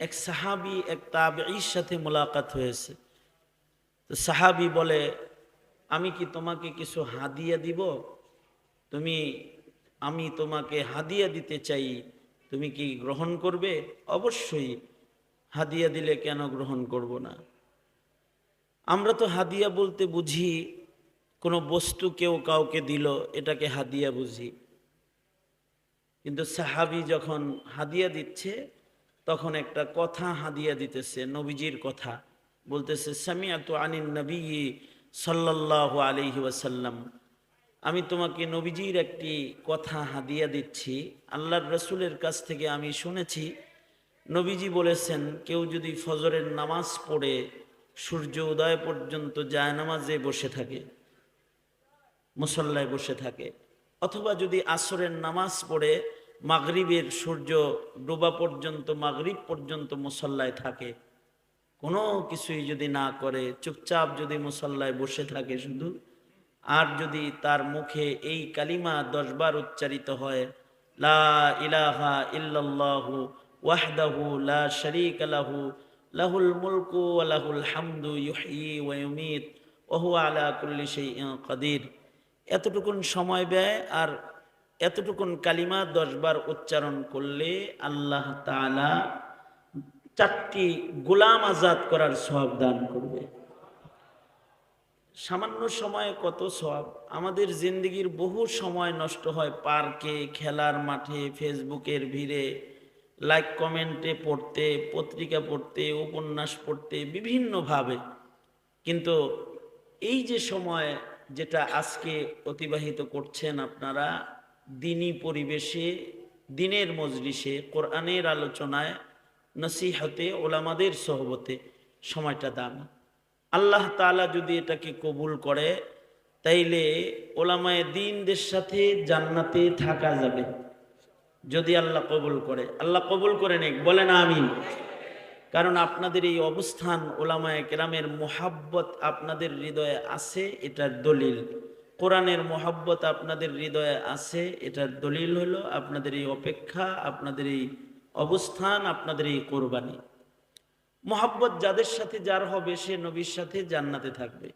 এক সাহাবি, এক তাবেঈর সাথে মোলাকাত হয়েছে। তো সাহাবি বলে, আমি কি তোমাকে কিছু হাদিয়া দিব? তুমি, আমি তোমাকে হাদিয়া দিতে চাই, তুমি কি গ্রহণ করবে? অবশ্যই, হাদিয়া দিলে কেন গ্রহণ করব না? আমরা তো হাদিয়া বলতে বুঝি, কোনো বস্তু কেউ কাউকে দিল, এটাকে হাদিয়া বুঝি। কিন্তু সাহাবি যখন হাদিয়া দিচ্ছে তখন একটা কথা হাদিয়া দিতেছে, নবীজির কথা। বলতেছে সামিয়া সামিয়াতু আনিন নবী সাল্লাল্লাহু আলাইহি ওয়াসাল্লাম। আমি তোমাকে নবীজির একটি কথা হাদিয়া দিচ্ছি, আল্লাহর রসুলের কাছ থেকে আমি শুনেছি। নবীজি বলেছেন, কেউ যদি ফজরের নামাজ পড়ে, সূর্য উদয় পর্যন্ত যায় নামাজে বসে থাকে, মুসল্লায় বসে থাকে। অথবা যদি আসরের নামাজ পড়ে মাগরিবের সূর্য ডোবা পর্যন্ত, মাগরিব পর্যন্ত মুসল্লায় থাকে। কোনো কিছুই যদি না করে, চুপচাপ যদি মুসল্লায় বসে থাকে শুধু। আর যদি তার মুখে এই কালিমা দশবার উচ্চারিত হয়, লা ইলাহা ইল্লাল্লাহু ওয়াহদাহু লা শারীকা লাহু, লাহুল মুলকু ওয়া লাহুল হামদু ইউহয়ি ওয়া ইউমীত, ওয়া হুয়া আলা কুল্লি শাইইন কাদির। এতটুকুন সময় ব্যয় আর এতটুকুন কালিমা দশবার উচ্চারণ করলে আল্লাহ তাআলা চারটি গোলাম আজাদ করার সব দান করবে। সামান্য সময়ে কত সব আমাদের জিন্দগির বহু সময় নষ্ট হয় পার্কে, খেলার মাঠে, ফেসবুকের ভিড়ে, লাইক কমেন্টে পড়তে, পত্রিকা পড়তে, উপন্যাস পড়তে বিভিন্নভাবে। কিন্তু এই যে সময় যেটা আজকে অতিবাহিত করছেন আপনারা দিনী পরিবেশে, দিনের মজলিসে, কোরআনের আলোচনায়, নসিহতে, ওলামাদের সহবতে সময়টা দাম। আল্লাহ তাআলা যদি এটাকে কবুল করে, তাইলে ওলামায়ে দিনদের সাথে জান্নাতে থাকা যাবে। যদি আল্লাহ কবুল করে। আল্লাহ কবুল করে নেক, বলেন আমি কারণ আপনাদের এই অবস্থান ওলামায় কেরামের মোহাব্বত আপনাদের হৃদয়ে আছে, এটার দলিল। কোরআনের মহাব্বত আপনাদের হৃদয়ে আছে, এটার দলিল হলো আপনাদের এই অপেক্ষা, আপনাদের এই অবস্থান, আপনাদের এই কোরবানি। মহাব্বত যাদের সাথে যার হবে, সে নবীর সাথে জান্নাতে থাকবে।